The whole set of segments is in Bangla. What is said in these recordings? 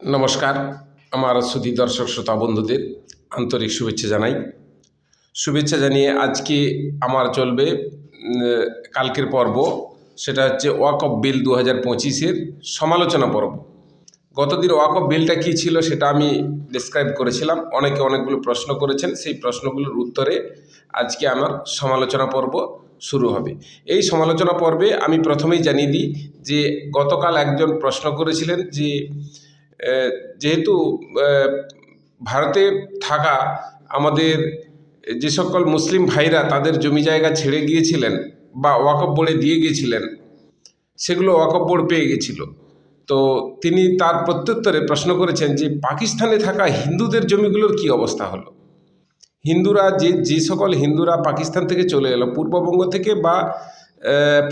নমস্কার। আমার সুধী দর্শক, শ্রোতা বন্ধুদের আন্তরিক শুভেচ্ছা জানাই। শুভেচ্ছা জানিয়ে আজকে আমার চলবে কালকের পর্ব। সেটা হচ্ছে ওয়াক অফ বিল দু হাজার পঁচিশের সমালোচনা পর্ব। গতদিন ওয়াক অফ বিলটা কী ছিল সেটা আমি ডিসক্রাইব করেছিলাম। অনেকে অনেকগুলো প্রশ্ন করেছেন, সেই প্রশ্নগুলোর উত্তরে আজকে আমার সমালোচনা পর্ব শুরু হবে। এই সমালোচনা পর্বে আমি প্রথমেই জানিয়ে দিই যে গতকাল একজন প্রশ্ন করেছিলেন যে যেহেতু ভারতে থাকা আমাদের যে সকল মুসলিম ভাইরা তাদের জমি জায়গা ছেড়ে গিয়েছিলেন বা ওয়াকফ বোর্ডে দিয়ে গিয়েছিলেন, সেগুলো ওয়াকফ বোর্ড পেয়ে গেছিল। তো তিনি তার প্রত্যুত্তরে প্রশ্ন করেছেন যে, পাকিস্তানে থাকা হিন্দুদের জমিগুলোর কি অবস্থা হলো? হিন্দুরা যে যে সকল হিন্দুরা পাকিস্তান থেকে চলে এলো, পূর্ববঙ্গ থেকে বা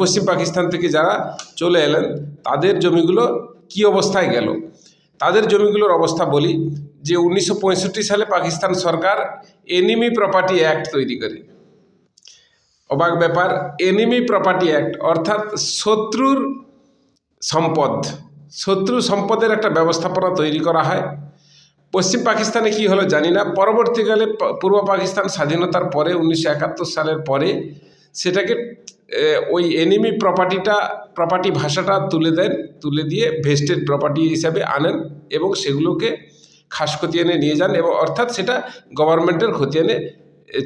পশ্চিম পাকিস্তান থেকে যারা চলে এলেন, তাদের জমিগুলো কি অবস্থায় গেল? তাদের জমিগুলোর অবস্থা বলি, যে উনিশশো পঁয়ষট্টি সালে পাকিস্তান সরকার এনিমি প্রপার্টি অ্যাক্ট তৈরি করে। অবাক ব্যাপার, এনিমি প্রপার্টি অ্যাক্ট অর্থাৎ শত্রুর সম্পদ শত্রু সম্পদের একটা ব্যবস্থাপনা তৈরি করা হয়। পশ্চিম পাকিস্তানে কি হলো জানি না, পরবর্তীকালে পূর্ব পাকিস্তান স্বাধীনতার পরে, উনিশশো একাত্তর সালের পরে, সেটাকে ওই এনিমি প্রপার্টিটা প্রপার্টি ভাষাটা তুলে দেন, তুলে দিয়ে ভেস্টেড প্রপার্টি হিসাবে আনেন এবং সেগুলোকে খাস খতিয়ানে নিয়ে যান এবং অর্থাৎ সেটা গভর্নমেন্টের খতিয়ানে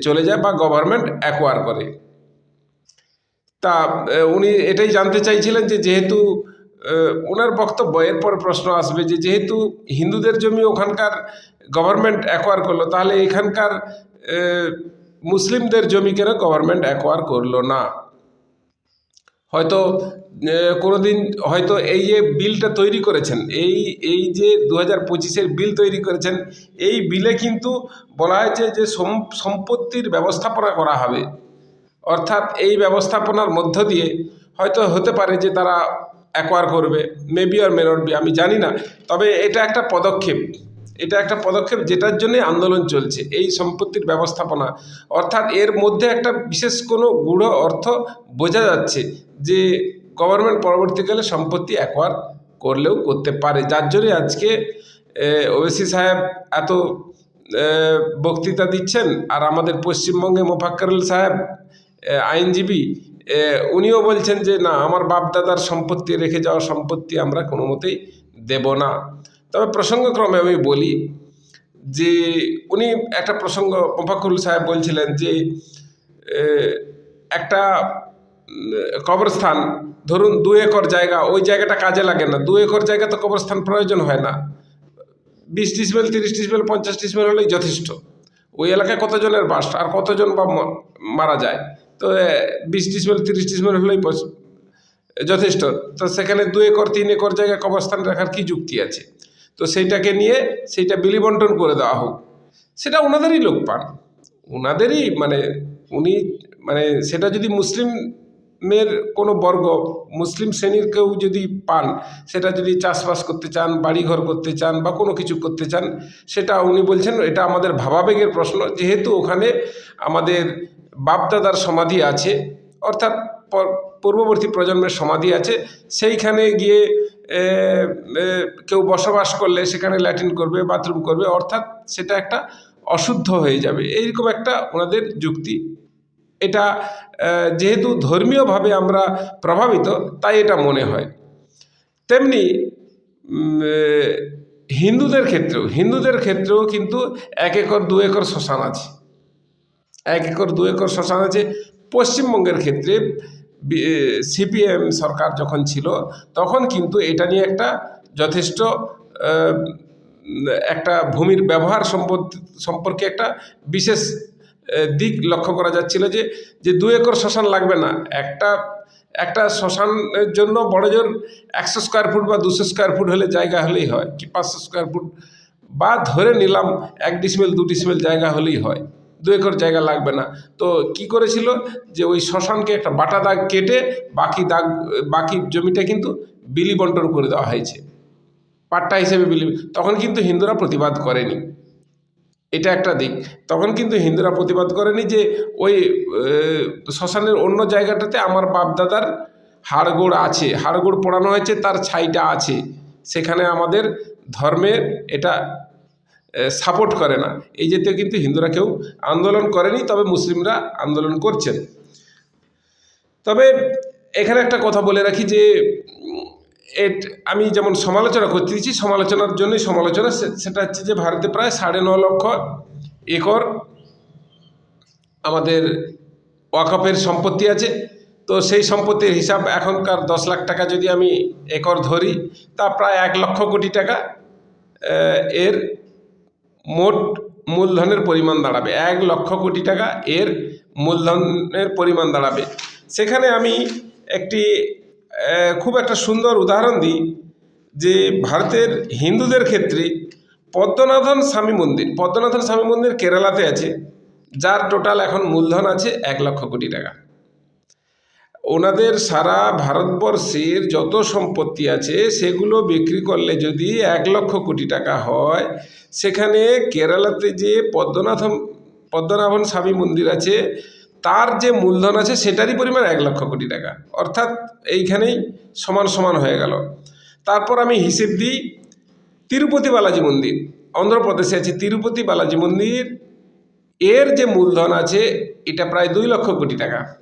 চলে যায় বা গভর্নমেন্ট অ্যাকোয়ার করে। তা উনি এটাই জানতে চাইছিলেন যে যেহেতু ওনার বক্তব্য, এরপর প্রশ্ন আসবে যে যেহেতু হিন্দুদের জমি ওখানকার গভর্নমেন্ট অ্যাকোয়ার করল, তাহলে এখানকার মুসলিমদের জমি কেন গভর্নমেন্ট অ্যাকোয়ার করল না? হয়তো আহ, কোনোদিন হয়তো এই যে বিলটা তৈরি করেছেন এই এই যে দু হাজার পঁচিশের বিল তৈরি করেছেন এই বিলে কিন্তু বলা হয়েছে যে সম- সম্পত্তির ব্যবস্থাপনা করা হবে। অর্থাৎ এই ব্যবস্থাপনার মধ্য দিয়ে হয়তো হতে পারে যে তারা অ্যাকোয়ার করবে মেবি আর মে বি আমি জানি না। তবে এটা একটা পদক্ষেপ। এটা একটা পদক্ষেপ যেটার জন্যে আন্দোলন চলছে, এই সম্পত্তির ব্যবস্থাপনা। অর্থাৎ এর মধ্যে একটা বিশেষ কোনো গূঢ় অর্থ বোঝা যাচ্ছে যে গভর্নমেন্ট পরবর্তীকালে সম্পত্তি অ্যাকোয়ার করলেও করতে পারে। যার জন্যে আজকে ওবেসি সাহেব এত বক্তৃতা দিচ্ছেন, আর আমাদের পশ্চিমবঙ্গে মোফাক্কারুল সাহেব আইনজীবী উনিও বলছেন যে, না, আমার বাপদাদার সম্পত্তি রেখে যাওয়া সম্পত্তি আমরা কোনো মতেই দেব না। তবে প্রসঙ্গক্রমে আমি বলি যে উনি একটা প্রসঙ্গ মোফাক্কুরুল সাহেব বলছিলেন যে একটা কবরস্থান, ধরুন দু একর জায়গা, ওই জায়গাটা কাজে লাগে না। দু একর জায়গা তো কবরস্থান প্রয়োজন হয় না। বিশ ডিসমেল তিরিশ ডিসমেল পঞ্চাশ ডিসমেল হলেই যথেষ্ট। ওই এলাকায় কতজনের বাস? আর কতজন বা মারা যায়? তো বিশ ডিসমেল তিরিশ ডিসমেল হলেই যথেষ্ট। তো সেখানে দু একর, তিন একর জায়গায় কবরস্থান রাখার কি যুক্তি আছে? তো সেইটাকে নিয়ে সেইটা বিলি বন্টন করে দেওয়া হোক। সেটা ওনাদেরই লোক পান। ওনাদেরই মানে উনি মানে সেটা যদি মুসলিমের কোনো বর্গ, মুসলিম শ্রেণির কেউ যদি পান, সেটা যদি চাষবাস করতে চান, বাড়িঘর করতে চান বা কোনো কিছু করতে চান, সেটা উনি বলছেন, এটা আমাদের ভাবাবেগের প্রশ্ন। যেহেতু ওখানে আমাদের বাপদাদার সমাধি আছে, অর্থাৎ পূর্ববর্তী প্রজন্মের সমাধি আছে, সেইখানে গিয়ে কেউ বসবাস করলে সেখানে ল্যাট্রিন করবে, বাথরুম করবে, অর্থাৎ সেটা একটা অশুদ্ধ হয়ে যাবে। এইরকম একটা ওনাদের যুক্তি। এটা যেহেতু ধর্মীয়ভাবে আমরা প্রভাবিত, তাই এটা মনে হয়। তেমনি হিন্দুদের ক্ষেত্রেও হিন্দুদের ক্ষেত্রেও কিন্তু এক একর, দু একর শ্মশান আছে। এক একর, দু একর শ্মশান আছে। পশ্চিমবঙ্গের ক্ষেত্রে সিপিএম সরকার যখন ছিল, তখন কিন্তু এটা নিয়ে একটা যথেষ্ট একটা ভূমির ব্যবহার সম্পর্কে একটা বিশেষ দিক লক্ষ্য করা যাচ্ছিল যে যে দু একর শ্মশান লাগবে না। একটা একটা শ্মশানের জন্য বড় জোর একশো স্কোয়ার ফুট বা দুশো স্কোয়ার ফুট হলে জায়গা হলেই হয়, কি পাঁচশো স্কোয়ার ফুট বা ধরে নিলাম এক ডিসমেল দু ডিসমেল জায়গা হলেই হয়। দু একর জায়গা লাগবে না। তো কি করেছিল? যে ওই শ্মশানকে একটা বাটা দাগ কেটে বাকি দাগ, বাকি জমিটা কিন্তু বিলি বন্টন করে দেওয়া হয়েছে। পাট্টা হিসেবে বিলি, তখন কিন্তু হিন্দুরা প্রতিবাদ করেনি। এটা একটা দিক। তখন কিন্তু হিন্দুরা প্রতিবাদ করেনি যে ওই শ্মশানের অন্য জায়গাটাতে আমার বাপদাদার হাড়গোড় আছে। হাড়গোড় পোড়ানো হয়েছে, তার ছাইটা আছে। সেখানে আমাদের ধর্মের এটা সাপোর্ট করে না। এই জাতীয় কিন্তু হিন্দুরা কেউ আন্দোলন করেনি, তবে মুসলিমরা আন্দোলন করছেন। তবে এখানে একটা কথা বলে রাখি যে এট, আমি যেমন সমালোচনা করতে দিচ্ছি, সমালোচনার জন্যই সমালোচনা সেটা হচ্ছে যে ভারতে প্রায় সাড়ে ন লক্ষ একর আমাদের ওয়াকফের সম্পত্তি আছে। তো সেই সম্পত্তির হিসাব এখনকার দশ লাখ টাকা যদি আমি একর ধরি, তা প্রায় এক লক্ষ কোটি টাকা এর মোট মূলধনের পরিমাণ দাঁড়াবে এক লক্ষ কোটি টাকা, এর মূলধনের পরিমাণ দাঁড়াবে। সেখানে আমি একটি খুব একটা সুন্দর উদাহরণ দিই যে ভারতের হিন্দুদের ক্ষেত্রে পদ্মনাথন স্বামী মন্দির পদ্মনাথন স্বামী মন্দির কেরালাতে আছে, যার টোটাল এখন মূলধন আছে এক লক্ষ কোটি টাকা। ওনাদের সারা ভারতবর্ষের যত সম্পত্তি আছে সেগুলো বিক্রি করলে যদি এক লক্ষ কোটি টাকা হয়, সেখানে কেরালাতে যে পদ্মনাথম, পদ্মনাভন স্বামী মন্দির আছে, তার যে মূলধন আছে সেটারই পরিমাণ এক লক্ষ কোটি টাকা। অর্থাৎ এইখানেই সমান সমান হয়ে গেল। তারপর আমি হিসেব দিই, তিরুপতি বালাজি মন্দির, অন্ধ্রপ্রদেশে আছে তিরুপতি বালাজি মন্দির। এর যে মূলধন আছে, এটা প্রায় দুই লক্ষ কোটি টাকা।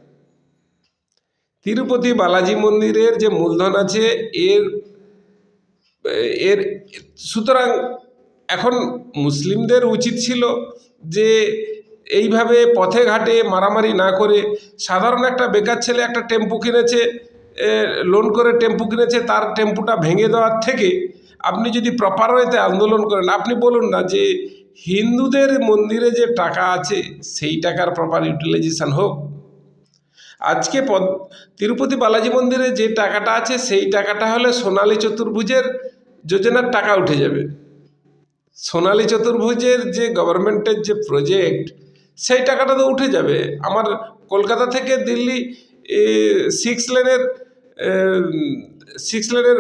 তিরুপতি বালাজি মন্দিরের যে মূলধন আছে, এর এর, সুতরাং এখন মুসলিমদের উচিত ছিল যে এইভাবে পথে ঘাটে মারামারি না করে সাধারণ একটা বেকার ছেলে একটা টেম্পু কিনেছে লোন করে টেম্পু কিনেছে, তার টেম্পুটা ভেঙে দেওয়ার থেকে আপনি যদি প্রপার ওয়েতে আন্দোলন করেন, আপনি বলুন না যে হিন্দুদের মন্দিরে যে টাকা আছে, সেই টাকার প্রপার ইউটিলাইজেশান হোক। আজকে পদ তিরুপতি বালাজি মন্দিরে যে টাকাটা আছে, সেই টাকাটা হলে সোনালী চতুর্ভুজের যোজনার টাকা উঠে যাবে। সোনালী চতুর্ভুজের যে গভর্নমেন্টের যে প্রজেক্ট সেই টাকাটা তো উঠে যাবে। আমার কলকাতা থেকে দিল্লি সিক্স লেনের সিক্স লেনের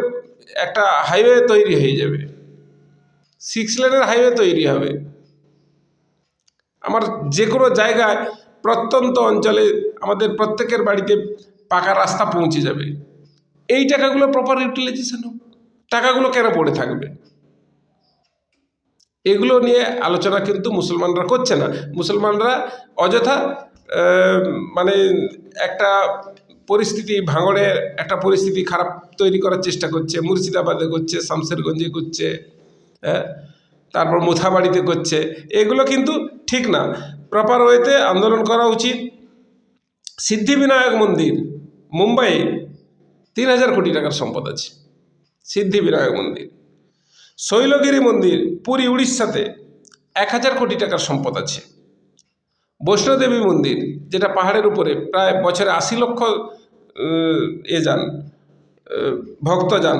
একটা হাইওয়ে তৈরি হয়ে যাবে। সিক্স লেনের হাইওয়ে তৈরি হবে। আমার যে কোনো জায়গায় প্রত্যন্ত অঞ্চলে আমাদের প্রত্যেকের বাড়িতে পাকা রাস্তা পৌঁছে যাবে। এই টাকাগুলো প্রপার ইউটিলাইজেশন হোক। টাকাগুলো কেন পড়ে থাকবে? এগুলো নিয়ে আলোচনা কিন্তু মুসলমানরা করছে না। মুসলমানরা অযথা মানে একটা পরিস্থিতি, ভাঙড়ে একটা পরিস্থিতি খারাপ তৈরি করার চেষ্টা করছে, মুর্শিদাবাদে করছে, শামসেরগঞ্জে করছে হ্যাঁ? তারপর মুথাবাড়িতে করছে। এগুলো কিন্তু ঠিক না। প্রপার ওয়েতে আন্দোলন করা উচিত। সিদ্ধিবিনায়ক মন্দির মুম্বাই তিন হাজার কোটি টাকার সম্পদ আছে। সিদ্ধিবিনায়ক মন্দির। শৈলগিরি মন্দির, পুরী, উড়িষ্যাতে এক হাজার কোটি টাকার সম্পদ আছে। বৈষ্ণোদেবী মন্দির, যেটা পাহাড়ের উপরে প্রায় বছরে আশি লক্ষ এ যান ভক্ত যান,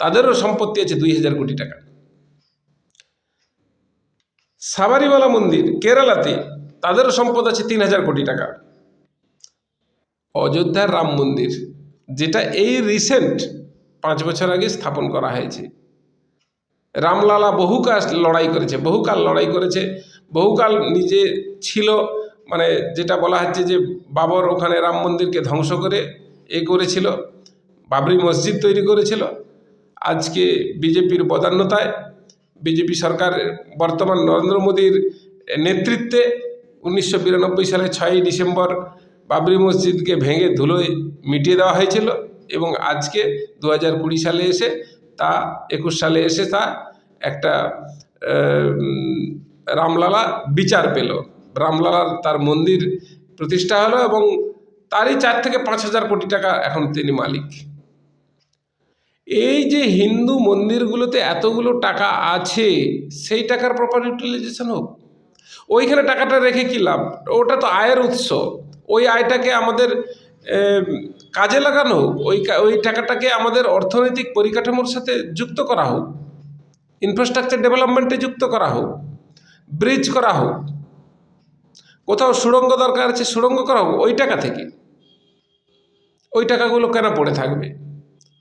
তাদেরও সম্পত্তি আছে দুই হাজার কোটি টাকা। সাবারিওয়ালা মন্দির, কেরালাতে তাদেরও সম্পদ আছে তিন হাজার কোটি টাকা। অযোধ্যার রাম মন্দির, যেটা এই রিসেন্ট পাঁচ বছর আগে স্থাপন করা হয়েছে। রামলালা বহুকাল লড়াই করেছে, বহুকাল লড়াই করেছে, বহুকাল নিজে ছিল মানে যেটা বলা হচ্ছে যে বাবর ওখানে রাম মন্দিরকে ধ্বংস করে এ করেছিল, বাবরি মসজিদ তৈরি করেছিল। আজকে বিজেপির বদান্যতায় বিজেপি সরকার বর্তমান নরেন্দ্র মোদীর নেতৃত্বে উনিশশো বিরানব্বই সালে ছয়ই ডিসেম্বর বাবরি মসজিদকে ভেঙে ধুলোয় মিটিয়ে দেওয়া হয়েছিল এবং আজকে দু হাজার কুড়ি সালে এসে তা, একুশ সালে এসে তা একটা রামলালা বিচার পেল। রামলালার তার মন্দির প্রতিষ্ঠা হলো এবং তারই চার থেকে পাঁচ হাজার কোটি টাকা এখন তিনি মালিক। এই যে হিন্দু মন্দিরগুলোতে এতগুলো টাকা আছে, সেই টাকার প্রপার ইউটিলাইজেশন হোক। ওইখানে টাকাটা রেখে কি লাভ? ওটা তো আয়ের উৎস। ওই আয়টাকে আমাদের কাজে লাগানো হোক, ওই ওই টাকাটাকে আমাদের অর্থনৈতিক পরিকাঠামোর সাথে যুক্ত করা হোক ইনফ্রাস্ট্রাকচার ডেভেলপমেন্টে যুক্ত করা হোক ব্রিজ করা হোক, কোথাও সুড়ঙ্গ দরকার আছে, সুড়ঙ্গ করা হোক, ওই টাকা থেকে। ওই টাকাগুলো কেন পড়ে থাকবে?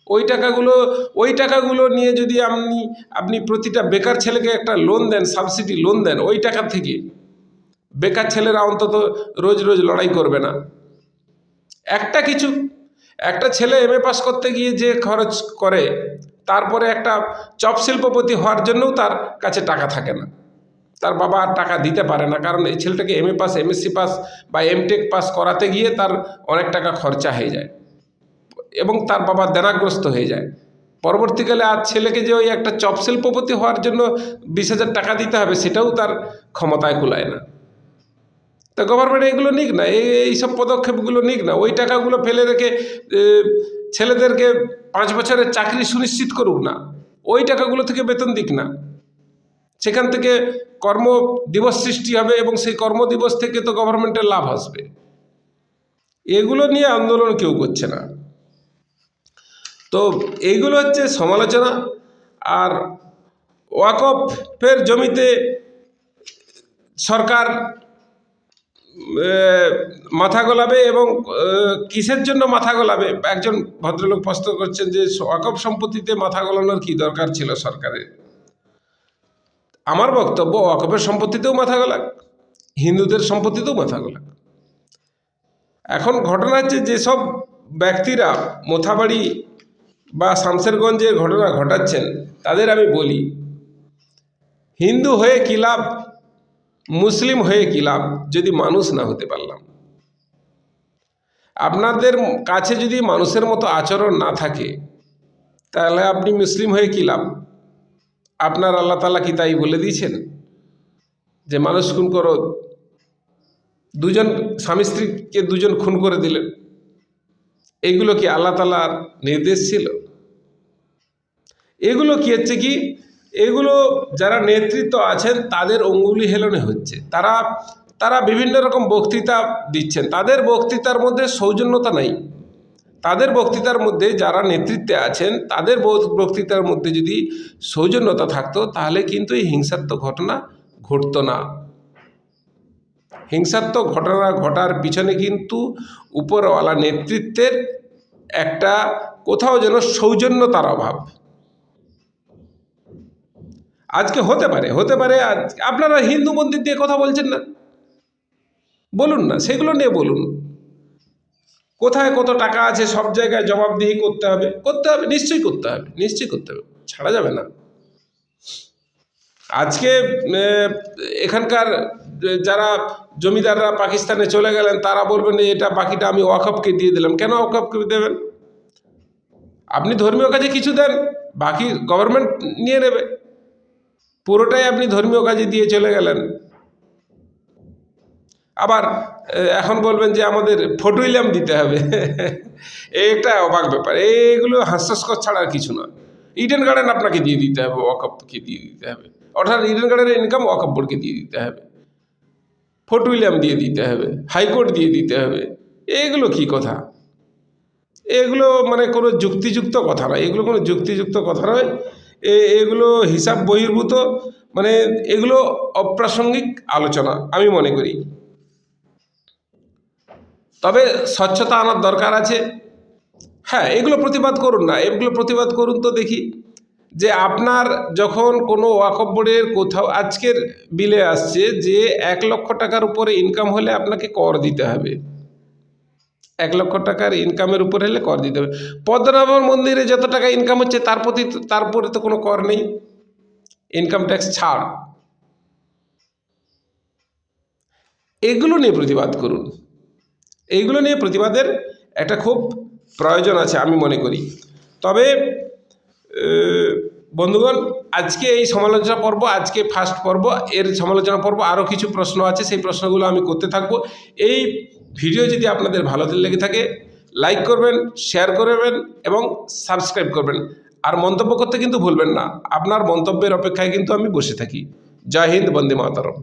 ওই টাকাগুলো ওই টাকাগুলো নিয়ে যদি আপনি আপনি প্রতিটা বেকার ছেলেকে একটা লোন দেন সাবসিডি লোন দেন, ওই টাকা থেকে, বেকার ছেলেরা অন্তত রোজ রোজ লড়াই করবে না। একটা কিছু, একটা ছেলে এম এ পাস করতে গিয়ে যে খরচ করে, তারপরে একটা চপ শিল্পপতি হওয়ার জন্যও তার কাছে টাকা থাকে না। তার বাবা আর টাকা দিতে পারে না, কারণ এই ছেলেটাকে M A pass MSc pass বা এমটেক পাস করাতে গিয়ে তার অনেক টাকা খরচা হয়ে যায়। এবং তার বাবা দেনাগ্রস্ত হয়ে যায়। পরবর্তীকালে আর ছেলেকে যে ওই একটা চপ শিল্পপতি হওয়ার জন্য বিশ হাজার টাকা দিতে হবে, সেটাও তার ক্ষমতায় কুলায় না। তা গভর্নমেন্ট এগুলো নিক না, এই এইসব পদক্ষেপগুলো নিক না। ওই টাকাগুলো ফেলে রেখে ছেলেদেরকে পাঁচ বছরের চাকরি সুনিশ্চিত করুক না। ওই টাকাগুলো থেকে বেতন দিক না। সেখান থেকে কর্ম দিবস সৃষ্টি হবে এবং সেই কর্মদিবস থেকে তো গভর্নমেন্টের লাভ আসবে। এগুলো নিয়ে আন্দোলন কেউ করছে না। তো এইগুলো হচ্ছে সমালোচনা আর ওয়াকফের জমিতে সরকার মাথা গোলাবে এবং কিসের জন্য মাথা গোলাবে? একজন ভদ্রলোক প্রশ্ন করছেন যে ওয়াকফ সম্পত্তিতে মাথা গলানোর কি দরকার ছিল সরকারের? আমার বক্তব্য, ওয়াকফের সম্পত্তিতেও মাথা গোলাক, হিন্দুদের সম্পত্তিতেও মাথা গলাক। এখন ঘটনা হচ্ছে যেসব ব্যক্তিরা, মোথাবাড়ি বা শামসেরগঞ্জের ঘটনা ঘটাচ্ছেন, তাদের আমি বলি, হিন্দু হয়ে কী লাভ? মুসলিম হয়ে কী লাভ? যদি মানুষ না হতে পারলাম। আপনাদের কাছে যদি মানুষের মতো আচরণ না থাকে, তাহলে আপনি মুসলিম হয়ে কী লাভ? আপনার আল্লাহ তালা কি তাই বলে দিয়েছেন? যে মানুষ খুন করো, দুজন স্বামী স্ত্রীকে দুজন খুন করে দিলেন। এগুলো কি আল্লাহ তালার নির্দেশ ছিল? এগুলো কি হচ্ছে কি? এগুলো যারা নেতৃত্ব আছেন, তাদের অঙ্গুলি হেলনে হচ্ছে। তারা তারা বিভিন্ন রকম বক্তৃতা দিচ্ছেন। তাদের বক্তৃতার মধ্যে সৌজন্যতা নাই। তাদের বক্তৃতার মধ্যে যারা নেতৃত্বে আছেন, তাদের বক- বক্তৃতার মধ্যে যদি সৌজন্যতা থাকতো, তাহলে কিন্তু এই হিংসাত্মক ঘটনা ঘটতো না। হিংসাত্মক ঘটনা ঘটার পিছনে কিন্তু উপরওয়ালা নেতৃত্বের একটা কোথাও যেন সৌজন্যতার অভাব। আজকে হতে পারে হতে পারে আজ, আপনারা হিন্দু মন্দির দিয়ে কথা বলছেন না? বলুন না, সেগুলো নিয়ে বলুন। কোথায় কত টাকা আছে, সব জায়গায় জবাবদিহি করতে হবে করতে হবে, নিশ্চয়ই করতে হবে, নিশ্চয়ই করতে হবে, ছাড়া যাবে না। আজকে এখানকার যারা জমিদাররা পাকিস্তানে চলে গেলেন, তারা বলবেন এটা বাকিটা আমি ওয়াকফকে দিয়ে দিলাম। কেন ওয়াকফকে দেবেন? আপনি ধর্মীয় কাজে কিছু দেন, বাকি গভর্নমেন্ট নিয়ে নেবে। পুরোটাই আপনি ধর্মীয় কাজে দিয়ে চলে গেলেন। আবার এখন বলবেন যে আমাদের ফটোইলাম দিতে হবে। একটা অবাক ব্যাপার। এইগুলো হাস্যাস্কর ছাড়া আর কিছু নয়। ইডেন গার্ডেন আপনাকে দিয়ে দিতে হবে ওয়াকফকে দিয়ে দিতে হবে। অর্থাৎ ইডেন গার্ডেনের ইনকাম ওয়াকফ বোর্ডকে দিয়ে দিতে হবে। ফোর্ট উইলিয়াম দিয়ে দিতে হবে হাইকোর্ট দিয়ে দিতে হবে। এগুলো কি কথা? এগুলো মানে কোনো যুক্তিযুক্ত কথা নয়। এগুলো কোনো যুক্তিযুক্ত কথা নয়। এগুলো হিসাব বহির্ভূত মানে এগুলো অপ্রাসঙ্গিক আলোচনা, আমি মনে করি। তবে স্বচ্ছতা আনার দরকার আছে। হ্যাঁ এগুলো প্রতিবাদ করুন না, এগুলো প্রতিবাদ করুন তো দেখি। যে আপনার যখন কোনো ওয়াকফ বোর্ডের কোথাও আজকের বিলে আসছে যে এক লক্ষ টাকার উপরে ইনকাম হলে আপনাকে কর দিতে হবে। এক লক্ষ টাকার ইনকামের উপরে হলে কর দিতে হবে। পদ্মনাভ মন্দিরে যত টাকা ইনকাম হচ্ছে, তার প্রতি তো- তারপরে তো কোনো কর নেই। ইনকাম ট্যাক্স ছাড়। এগুলো নিয়ে প্রতিবাদ করুন। এইগুলো নিয়ে প্রতিবাদের একটা খুব প্রয়োজন আছে আমি মনে করি। তবে বন্ধুগণ, আজকে এই সমালোচনা পর্ব, আজকে ফার্স্ট পর্ব, এর সমালোচনা পর্ব আরও কিছু প্রশ্ন আছে, সেই প্রশ্নগুলো আমি করতে থাকব। এই ভিডিও যদি আপনাদের ভালো লেগে থাকে লাইক করবেন শেয়ার করবেন এবং সাবস্ক্রাইব করবেন। আর মন্তব্য করতে কিন্তু ভুলবেন না। আপনার মন্তব্যের অপেক্ষায় কিন্তু আমি বসে থাকি। জয় হিন্দ, বন্দে মাতরম।